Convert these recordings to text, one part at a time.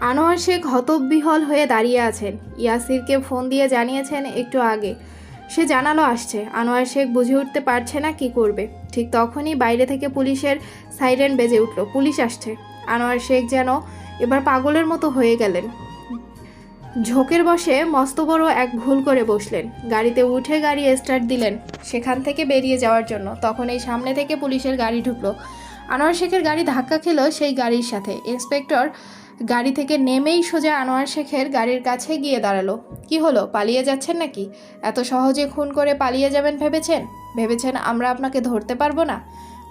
আনোয়ার শেখ হতবিহল হয়ে দাঁড়িয়ে আছেন। ইয়াসিরকে ফোন দিয়ে জানিয়েছেন একটু আগে। সে জানালো, আসছে। আনোয়ার শেখ বুঝে উঠতে পারছে না কি করবে। ঠিক তখনই বাইরে থেকে পুলিশের সাইরেন বেজে উঠল। পুলিশ আসছে। আনোয়ার শেখ যেন এবার পাগলের মতো হয়ে গেলেন। ঝোঁকের বসে মস্ত বড় এক ভুল করে বসলেন। গাড়িতে উঠে গাড়ি স্টার্ট দিলেন সেখান থেকে বেরিয়ে যাওয়ার জন্য। তখন এই সামনে থেকে পুলিশের গাড়ি ঢুকলো। আনোয়ার শেখের গাড়ি ধাক্কা খেলো সেই গাড়ির সাথে। ইন্সপেক্টর গাড়ি থেকে নেমেই সোজা আনোয়ার শেখের গাড়ির কাছে গিয়ে দাঁড়াল। কি হলো, পালিয়ে যাচ্ছেন নাকি? এত সহজে খুন করে পালিয়ে যাবেন ভেবেছেন? ভেবেছেন আমরা আপনাকে ধরতে পারব না?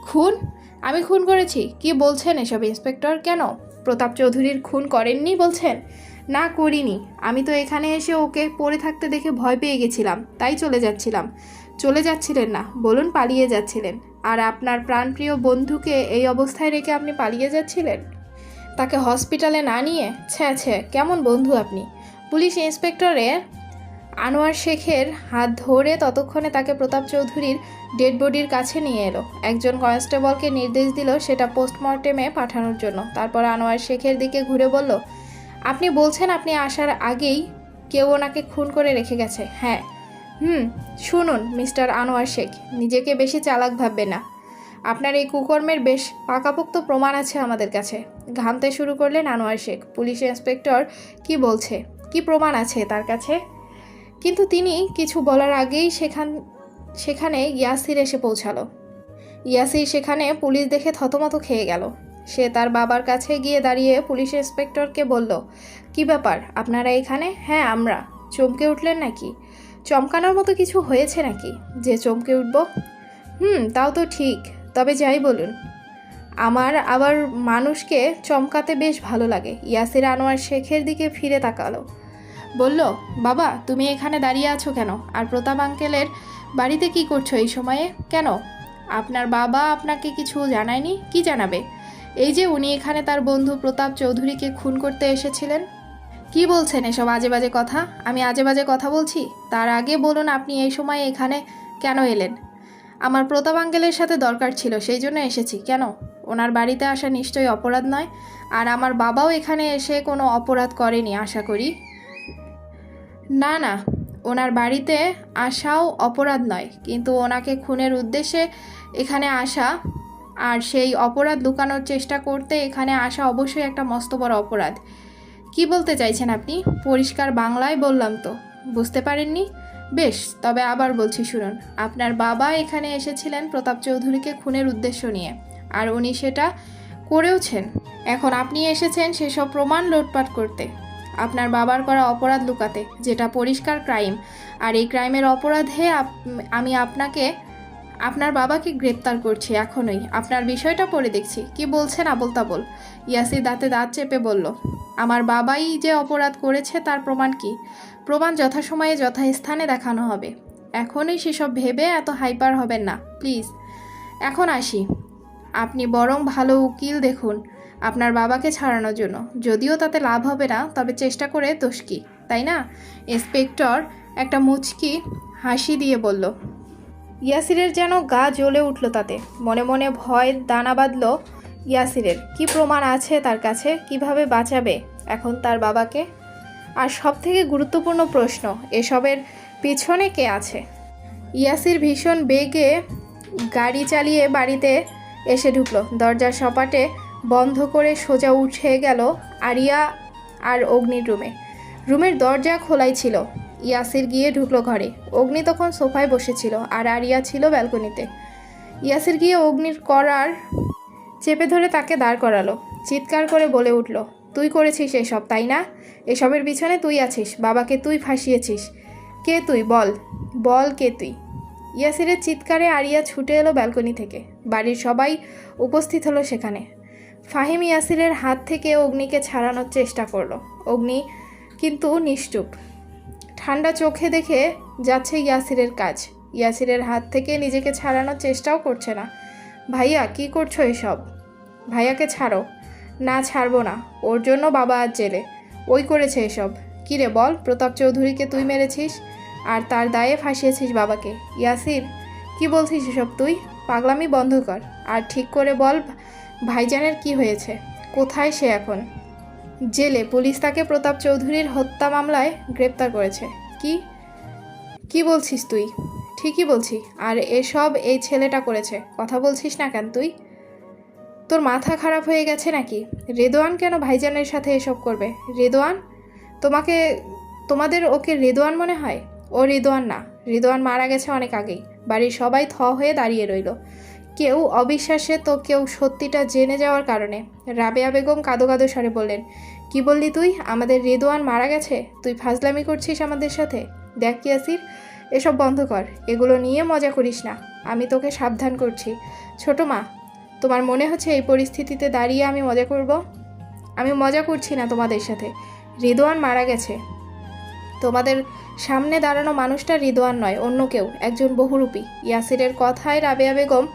খুন? আমি খুন করেছি। কি বলছেন এসব ইন্সপেক্টর কেন? প্রতাপ চৌধুরীর খুন করেননি বলছেন? না, করিনি। আমি তো এখানে এসে ওকে পড়ে থাকতে দেখে ভয় পেয়ে গেছিলাম। তাই চলে যাচ্ছিলাম। চলে যাচ্ছিলেন না, বলুন পালিয়ে যাচ্ছিলেন। আর আপনার প্রাণপ্রিয় বন্ধুকে এই অবস্থায় রেখে আপনি পালিয়ে যাচ্ছিলেন? তাকে হসপিটালে না নিয়ে? ছ্যা ছ্যা কেমন বন্ধু আপনি? পুলিশ ইন্সপেক্টরের আনোয়ার শেখের হাত ধরে ততক্ষণে তাকে প্রতাপ চৌধুরীর ডেড বডির কাছে নিয়ে এলো। একজন কনস্টেবলকে নির্দেশ দিল সেটা পোস্টমর্টেমে পাঠানোর জন্য। তারপর আনোয়ার শেখের দিকে ঘুরে বলল, আপনি বলছেন আপনি আসার আগেই কেউ ওনাকে খুন করে রেখে গেছে। হ্যাঁ। হুম, শুনুন, মিস্টার আনোয়ার শেখ, নিজেকে বেশি চালাক ভাববে না। আপনার এই কুকর্মের বেশ পাকাপোক্ত প্রমাণ আছে আমাদের কাছে। ঘামতে শুরু করলেন আনোয়ার শেখ। পুলিশ ইন্সপেক্টর কি বলছে? কি প্রমাণ আছে তার কাছে? কিন্তু তিনি কিছু বলার আগেই সেখান, সেখানে ইয়াসির এসে পৌঁছালো। ইয়াসির সেখানে পুলিশ দেখে থতমত খেয়ে গেল। সে তার বাবার কাছে গিয়ে দাঁড়িয়ে পুলিশ ইন্সপেক্টরকে বলল, কি ব্যাপার? আপনারা এখানে? হ্যাঁ আমরা। চমকে উঠলেন নাকি? চমকানোর মতো কিছু হয়েছে নাকি? যে চমকে উঠব? হুম, তাও তো ঠিক। তবে যাই বলুন, আমার আবার মানুষকে চমকাতে বেশ ভালো লাগে। ইয়াসির আনোয়ার শেখের দিকে ফিরে তাকালো। বলল, বাবা, তুমি এখানে দাঁড়িয়ে আছো কেন? আর প্রতাপ আঙ্কেলের বাড়িতে কি করছ এই সময়ে? কেন? আপনার বাবা আপনাকে কিছু জানায়নি? কি জানাবে? এই যে উনি এখানে তার বন্ধু প্রতাপ চৌধুরীকে খুন করতে এসেছিলেন। কি বলছেন এসব আজে বাজে কথা? আমি আজে বাজে কথা বলছি? তার আগে বলুন আপনি এই সময়ে এখানে কেন এলেন? আমার প্রতাপ আঙ্কেলের সাথে দরকার ছিল, সেই জন্য এসেছি। কেন? ওনার বাড়িতে আসা নিশ্চয়ই অপরাধ নয়, আর আমার বাবাও এখানে এসে কোনো অপরাধ করেনি, আশা করি। না না, ওনার বাড়িতে আসাও অপরাধ নয়, কিন্তু ওনাকে খুনের উদ্দেশ্যে এখানে আসা আর সেই অপরাধ লুকানোর চেষ্টা করতে এখানে আসা অবশ্যই একটা মস্ত বড় অপরাধ। কি বলতে চাইছেন আপনি? পরিষ্কার বাংলায় বললাম তো, বুঝতে পারেননি? বেশ, তবে আবার বলছি শুনুন, আপনার বাবা এখানে এসেছিলেন প্রতাপ চৌধুরীকে খুনের উদ্দেশ্য নিয়ে, আর উনি সেটা করেওছেন। এখন আপনি এসেছেন সেসব প্রমাণ লোটপাট করতে। আপনার বাবার করা অপরাধ লুকাতে, যেটা পরিষ্কার ক্রাইম, আর এই ক্রাইমের অপরাধে আমি আপনাকে আপনার বাবাকে গ্রেপ্তার করছি এখনই। আপনার বিষয়টা পড়ে দেখছি। কি বলছেন আবল তাবল ইয়াসির দাঁতে দাঁত চেপে বলল, আমার বাবাই যে অপরাধ করেছে তার প্রমাণ কি? প্রমাণ যথাসময়ে যথাস্থানে দেখানো হবে। এখনই সেসব ভেবে এত হাইপার হবেন না। প্লিজ, এখন আসি। আপনি বরং ভালো উকিল দেখুন আপনার বাবাকে ছাড়ানোর জন্য। যদিও তাতে লাভ হবে না, তবে চেষ্টা করে দোষ কি, তাই না? ইন্সপেক্টর একটা মুচকি হাসি দিয়ে বলল ইয়াসিরের যেন গা জ্বলে উঠল তাতে। মনে মনে ভয় দানা বাঁধল ইয়াসিরের। কি প্রমাণ আছে তার কাছে? কীভাবে বাঁচাবে এখন তার বাবাকে? আর সব থেকে গুরুত্বপূর্ণ প্রশ্ন, এসবের পিছনে কে আছে? ইয়াসির ভীষণ বেগে গাড়ি চালিয়ে বাড়িতে এসে ঢুকলো। দরজার সপাটে বন্ধ করে সোজা উঠে গেল আরিয়া আর অগ্নির রুমে। রুমের দরজা খোলাই ছিল। ইয়াসির গিয়ে ঢুকলো ঘরে। অগ্নি তখন সোফায় বসেছিল আর আরিয়া ছিল ব্যালকনিতে। ইয়াসির গিয়ে অগ্নির করার চেপে ধরে তাকে দাঁড় করালো। চিৎকার করে বলে উঠল, তুই করেছিস এসব, তাই না? এসবের পিছনে তুই আছিস, বাবাকে তুই ফাঁসিয়েছিস। কে তুই? বল বল কে তুই? ইয়াসিরের চিৎকারে আরিয়া ছুটে এলো ব্যালকনি থেকে। বাড়ির সবাই উপস্থিত হলো সেখানে। ফাহিম ইয়াসিরের হাত থেকে অগ্নিকে ছাড়ানোর চেষ্টা করল। অগ্নি কিন্তু নিশ্চুপ। ঠান্ডা চোখে দেখে যাচ্ছে ইয়াসিরের কাজ। ইয়াসিরের হাত থেকে নিজেকে ছাড়ানোর চেষ্টাও করছে না। ভাইয়া, কি করছ এসব? ভাইয়াকে ছাড়ো। না, ছাড়বো না। ওর জন্য বাবা আজ জেলে। ওই করেছে এসব। কিরে বল, প্রতাপ চৌধুরীকে তুই মেরেছিস? আর তার দায়ে ফাঁসিয়েছিস বাবাকে। ইয়াসির, কি বলছিস এসব তুই? পাগলামি বন্ধ কর। আর ঠিক করে বল, ভাইজানের কি হয়েছে? কোথায় সে এখন? জেলে পুলিশ তাকে প্রতাপ চৌধুরীর হত্যা মামলায় গ্রেপ্তার করেছে। কি? কি বলছিস তুই? ঠিকই বলছি। আর এসব এই ছেলেটা করেছে। কথা বলছিস না কেন তুই? তোর মাথা খারাপ হয়ে গেছে নাকি? রেদোয়ান কেন ভাইজানের সাথে এসব করবে? রেদোয়ান? তোমাকে, তোমাদের ওকে রেদোয়ান মনে হয়? ও রেদোয়ান না। রেদোয়ান মারা গেছে অনেক আগেই। বাড়ির সবাই থ হয়ে দাঁড়িয়ে রইল। কেউ অবিশ্বাসে তো কেউ সত্যিটা জেনে যাওয়ার কারণে। রাবেয়া বেগম কাদো কাদো স্বরে বললেন কি বললি তুই? আমাদের রেদোয়ান মারা গেছে? তুই ফাজলামি করছিস আমাদের সাথে? দেখ ইয়াসির, এসব বন্ধ কর। এগুলো নিয়ে মজা করিস না। আমি তোকে সাবধান করছি। ছোট মা, তোমার মনে হচ্ছে এই পরিস্থিতিতে দাঁড়িয়ে আমি মজা করব? আমি মজা করছি না তোমাদের সাথে। রিদোয়ান মারা গেছে। তোমাদের সামনে দাঁড়ানো মানুষটা রিদোয়ান নয়, অন্য কেউ, একজন বহুরূপী। ইয়াসিরের কথায় রাবেয়া বেগম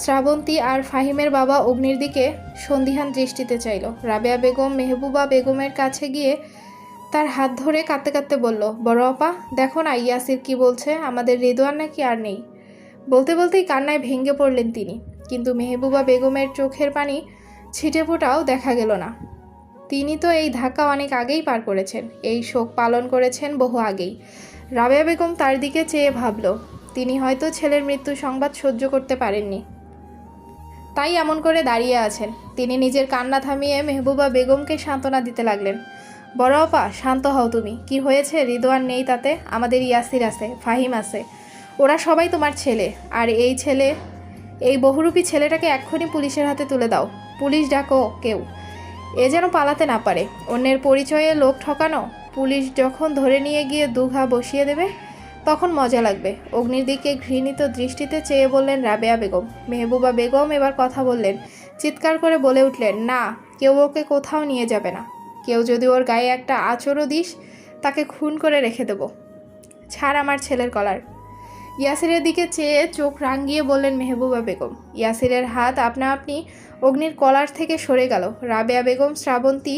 শ্রাবন্তী আর ফাহিমের বাবা অগ্নির দিকে সন্দিহান দৃষ্টিতে চাইল। রাবেয়া বেগম, মেহবুবা বেগমের কাছে গিয়ে তার হাত ধরে কাঁদতে কাঁদতে বলল, বড় আপা, দেখো না ইয়াসির কি বলছে, আমাদের রেদোয়ান নাকি আর নেই? বলতে বলতেই কান্নায় ভেঙে পড়লেন তিনি। কিন্তু মেহবুবা বেগমের চোখের পানি ছিটে ফোটাও দেখা গেল না। তিনি তো এই ধাক্কা অনেক আগেই পার করেছেন, এই শোক পালন করেছেন বহু আগেই। রাবেয়া বেগম তার দিকে চেয়ে ভাবল, তিনি হয়তো ছেলের মৃত্যু সংবাদ সহ্য করতে পারেননি। তাই এমন করে দাঁড়িয়ে আছেন। তিনি নিজের কান্না থামিয়ে মেহবুবা বেগমকে সান্ত্বনা দিতে লাগলেন। বড় আপা, শান্ত হও তুমি। কি হয়েছে? রিদোয়ান নেই তাতে? আমাদের ইয়াসির আছে, ফাহিম আছে। ওরা সবাই তোমার ছেলে। আর এই ছেলে, এই বহুরূপী ছেলেটাকে এক্ষুনি পুলিশের হাতে তুলে দাও। পুলিশ ডাকো কেউ। এ যেন পালাতে না পারে। অন্যের পরিচয়ে লোক ঠকানো? পুলিশ যখন ধরে নিয়ে গিয়ে দুঘা বসিয়ে দেবে তখন মজা লাগবে। অগ্নির দিকে ঘৃণিত দৃষ্টিতে চেয়ে বললেন, রাবেয়া বেগম। মেহবুবা বেগম এবার কথা বললেন, চিৎকার করে বলে উঠলেন, না, কেউ ওকে কোথাও নিয়ে যাবে না। কেউ যদি ওর গায়ে একটা আচরও দিস, তাকে খুন করে রেখে দেবো। ছাড় আমার ছেলের কলার ইয়াসিরের দিকে চেয়ে চোখ রাঙিয়ে বললেন মেহবুবা বেগম, ইয়াসিরের হাত আপনা আপনি অগ্নির কলার থেকে সরে গেল। রাবেয়া বেগম, শ্রাবন্তী,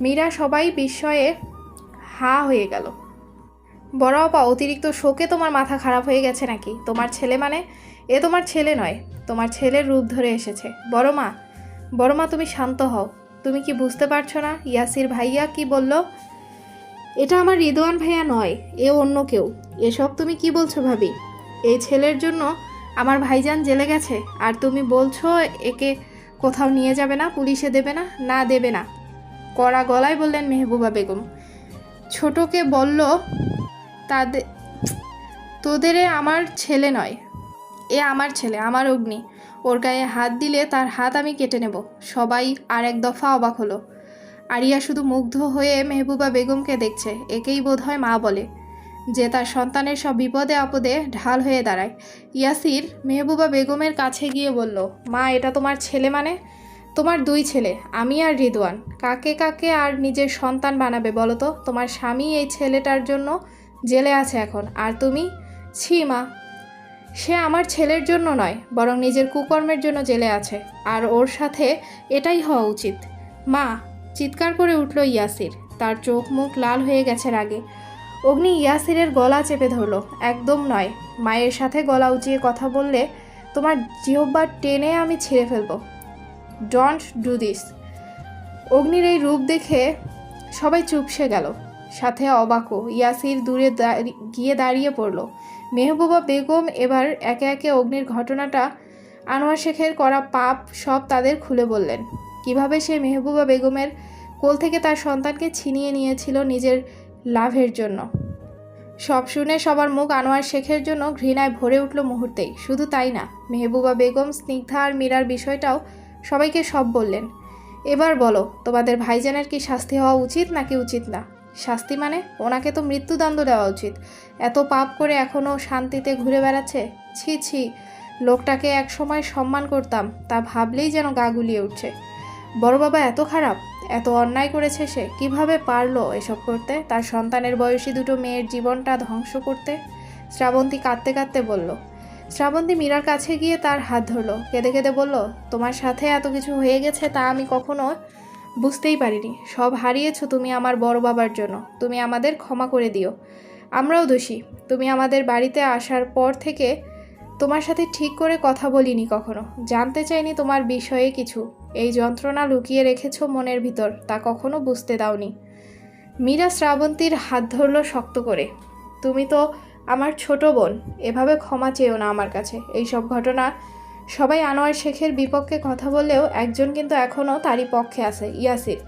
মীরা সবাই বিস্ময়ে হা হয়ে গেল। বড় আপা, অতিরিক্ত শোকে তোমার মাথা খারাপ হয়ে গেছে নাকি? তোমার ছেলে মানে? এ তোমার ছেলে নয়, তোমার ছেলের রূপ ধরে এসেছে। বড় মা বড় মা তুমি শান্ত হও। তুমি কি বুঝতে পারছ না? ইয়াসির ভাইয়া কি বলল? এটা আমার রিদওয়ান ভাইয়া নয়, এ অন্য কেউ। এসব তুমি কি বলছো ভাবি? এই ছেলের জন্য আমার ভাইজান জেলে গেছে, আর তুমি বলছো একে কোথাও নিয়ে যাবে না, পুলিশে দেবে না না দেবে না। কড়া গলায় বললেন মেহবুবা বেগম। ছোটকে বলল তাদের তোদের আমার ছেলে নয়। এ আমার ছেলে, আমার অগ্নি। ওর গায়ে হাত দিলে তার হাত আমি কেটে নেব। সবাই আর এক দফা অবাক হলো। আরিয়া শুধু মুগ্ধ হয়ে মেহবুবা বেগমকে দেখছে, একেই বোধহয় মা বলে। যে তার সন্তানের সব বিপদে আপদে ঢাল হয়ে দাঁড়ায়। ইয়াসির মেহবুবা বেগমের কাছে গিয়ে বলল, মা, এটা তোমার ছেলে মানে? তোমার দুই ছেলে, আমি আর রিদওয়ান। কাকে কাকে আর নিজের সন্তান বানাবে বলো তো? তোমার স্বামী এই ছেলেটার জন্য জেলে আছে এখন। আর তুমি? ছি, মা। সে আমার ছেলের জন্য নয়, বরং নিজের কুকর্মের জন্য জেলে আছে। আর ওর সাথে এটাই হওয়া উচিত। মা, চিৎকার করে উঠল ইয়াসির। তার চোখ মুখ লাল হয়ে গেছে রাগে। অগ্নি ইয়াসিরের গলা চেপে ধরলো। একদম নয়। মায়ের সাথে গলা উঁচিয়ে কথা বললে তোমার জিহ্বার টেনে আমি ছিঁড়ে ফেলব। Don't do this. অগ্নির এই রূপ দেখে সবাই চুপসে গেল। সাথে অবাকও। ইয়াসির দূরে গিয়ে দাঁড়িয়ে পড়ল। মেহবুবা বেগম এবার একে একে অগ্নির ঘটনাটা আনোয়ার শেখের করা পাপ সব তাদের খুলে বললেন। কীভাবে সে মেহবুবা বেগমের কোল থেকে তার সন্তানকে ছিনিয়ে নিয়েছিল নিজের লাভের জন্য। সব শুনে সবার মুখ আনোয়ার শেখের জন্য ঘৃণায় ভরে উঠল মুহূর্তেই। শুধু তাই না, মেহবুবা বেগম, স্নিগ্ধা আর মীরার বিষয়টাও সবাইকে সব বললেন। এবার বলো, তোমাদের ভাইজানের কি শাস্তি হওয়া উচিত নাকি উচিত না? শাস্তি মানে? ওনাকে তো মৃত্যুদণ্ড দেওয়া উচিত। এত পাপ করে এখনও শান্তিতে ঘুরে বেড়াচ্ছে? ছি ছি। লোকটাকে এক সময় সম্মান করতাম, তা ভাবলেই যেন গা গুলিয়ে উঠছে। বড় বাবা এত খারাপ, এত অন্যায় করেছে সে, কীভাবে পারল এসব করতে? তার সন্তানের বয়সী দুটো মেয়ের জীবনটা ধ্বংস করতে? শ্রাবন্তী কাঁদতে কাঁদতে বলল। শ্রাবন্তী মীরার কাছে গিয়ে তার হাত ধরলো। কেঁদে কেঁদে বলল, তোমার সাথে এত কিছু হয়ে গেছে তা আমি কখনো বুঝতেই পারিনি। সব হারিয়েছো তুমি আমার বড় বাবার জন্য। তুমি আমাদের ক্ষমা করে দিও। আমরাও দোষী। তুমি আমাদের বাড়িতে আসার পর থেকে তোমার সাথে ঠিক করে কথা বলিনি কখনো। জানতে চাইনি তোমার বিষয়ে কিছু। এই যন্ত্রণা লুকিয়ে রেখেছো মনের ভিতর, তা কখনো বুঝতে দাওনি। মীরা শ্রাবন্তীর হাত ধরল শক্ত করে। তুমি তো আমার ছোট বোন, এভাবে ক্ষমা চেয়েও না আমার কাছে। এই সব ঘটনা সবাই আনোয়ার শেখের বিপক্ষে কথা বললেও একজন কিন্তু এখনও তারই পক্ষে আছে, ইয়াসির।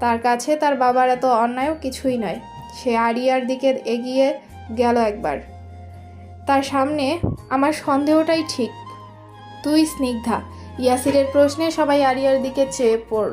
তার কাছে তার বাবার এত অন্যায়ও কিছুই নয়। সে আরিয়ার দিকে এগিয়ে গেল একবার। তার সামনে আমার সন্দেহটাই ঠিক। তুই স্নিগ্ধা। ইয়াসিরের প্রশ্নে সবাই আরিয়ার দিকে চেয়ে পড়ল।